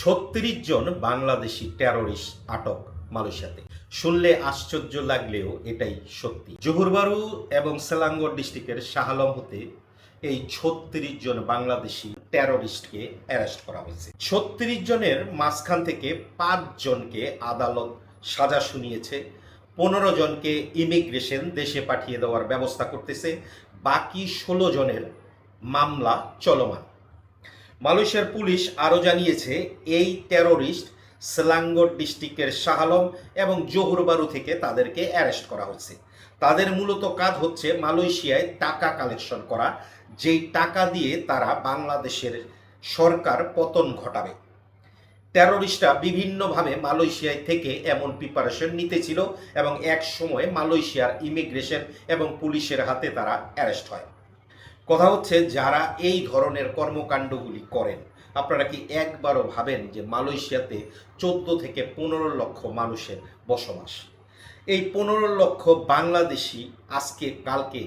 ছত্রিশ জন বাংলাদেশি টেরোরিস্ট আটক মালয়েশিয়াতে। শুনলে আশ্চর্য লাগলেও এটাই সত্যি। জহুরবারু এবং সেলাঙ্গর ডিস্ট্রিক্টের শাহালম হতে এই ছত্রিশ জন বাংলাদেশি টেরোরিস্টকে অ্যারেস্ট করা হয়েছে। ছত্রিশ জনের মাঝখান থেকে পাঁচ জনকে আদালত সাজা শুনিয়েছে। পনেরো জনকে ইমিগ্রেশন দেশে পাঠিয়ে দেওয়ার ব্যবস্থা করতেছে। বাকি ষোলো জনের মামলা চলমান। মালয়েশিয়ার পুলিশ আরও জানিয়েছে, এই টেরোরিস্ট সেলাঙ্গর ডিস্ট্রিক্টের শাহালম এবং জোহরবারু থেকে তাদেরকে অ্যারেস্ট করা হচ্ছে। তাদের মূলত কাজ হচ্ছে মালয়েশিয়ায় টাকা কালেকশন করা, যেই টাকা দিয়ে তারা বাংলাদেশের সরকার পতন ঘটাবে। টেরোরিস্টরা বিভিন্নভাবে মালয়েশিয়ায় থেকে এমন প্রিপারেশন নিতেছিল এবং এক সময় মালয়েশিয়ার ইমিগ্রেশন এবং পুলিশের হাতে তারা অ্যারেস্ট হয়। কথা হচ্ছে যারা এই ধরনের কর্মকাণ্ডগুলি করেন, আপনারা কি একবারও ভাবেন যে মালয়েশিয়াতে চোদ্দ থেকে পনেরো লক্ষ মানুষের বসবাস? এই পনেরো লক্ষ বাংলাদেশি আজকে, কালকে,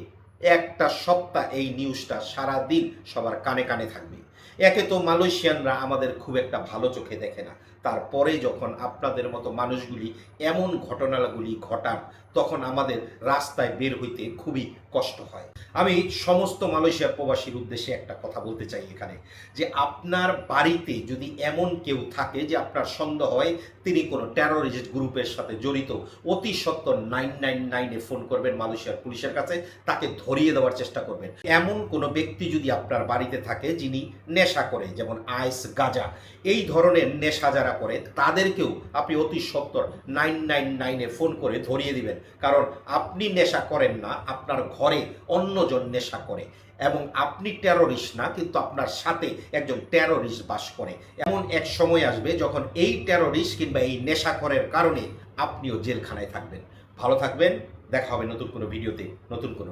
একটা সপ্তাহ এই নিউজটা সারা দিন সবার কানে কানে থাকবে। একে তো মালয়েশিয়ানরা আমাদের খুব একটা ভালো চোখে দেখে না। তারপরে যখন আপনাদের মতো মানুষগুলি এমন ঘটনাগুলি ঘটান, তখন আমাদের রাস্তায় বের হইতে খুবই কষ্ট হয়। আমি সমস্ত মালয়েশিয়ার প্রবাসীর উদ্দেশ্যে একটা কথা বলতে চাই এখানে, যে আপনার বাড়িতে যদি এমন কেউ থাকে যে আপনার সন্দেহ হয়, তিনি কোনো টেরোরিস্ট গ্রুপের সাথে জড়িত, অতি সত্তর নাইন নাইন নাইনে ফোন করবেন মালয়েশিয়ার পুলিশের কাছে, তাকে ধরিয়ে দেওয়ার চেষ্টা করবেন। এমন কোনো ব্যক্তি যদি আপনার বাড়িতে থাকে, যিনি নেশা করে, যেমন আইস গাজা, এই ধরনের নেশা যারা করে তাদেরকেও আপনি অতি সত্তর নাইন নাইন নাইনে ফোন করে ধরিয়ে দিবেন। কারণ আপনি নেশা করেন না, আপনার ঘরে অন্যজন নেশা করে। এবং আপনি টেরোরিস্ট না, কিন্তু আপনার সাথে একজন টেরোরিস্ট বাস করে। এমন এক সময় আসবে যখন এই টেরোরিস্ট কিংবা এই নেশা নেশাখরের কারণে আপনিও জেলখানায় থাকবেন। ভালো থাকবেন, দেখা হবে নতুন কোনো ভিডিওতে, নতুন কোনো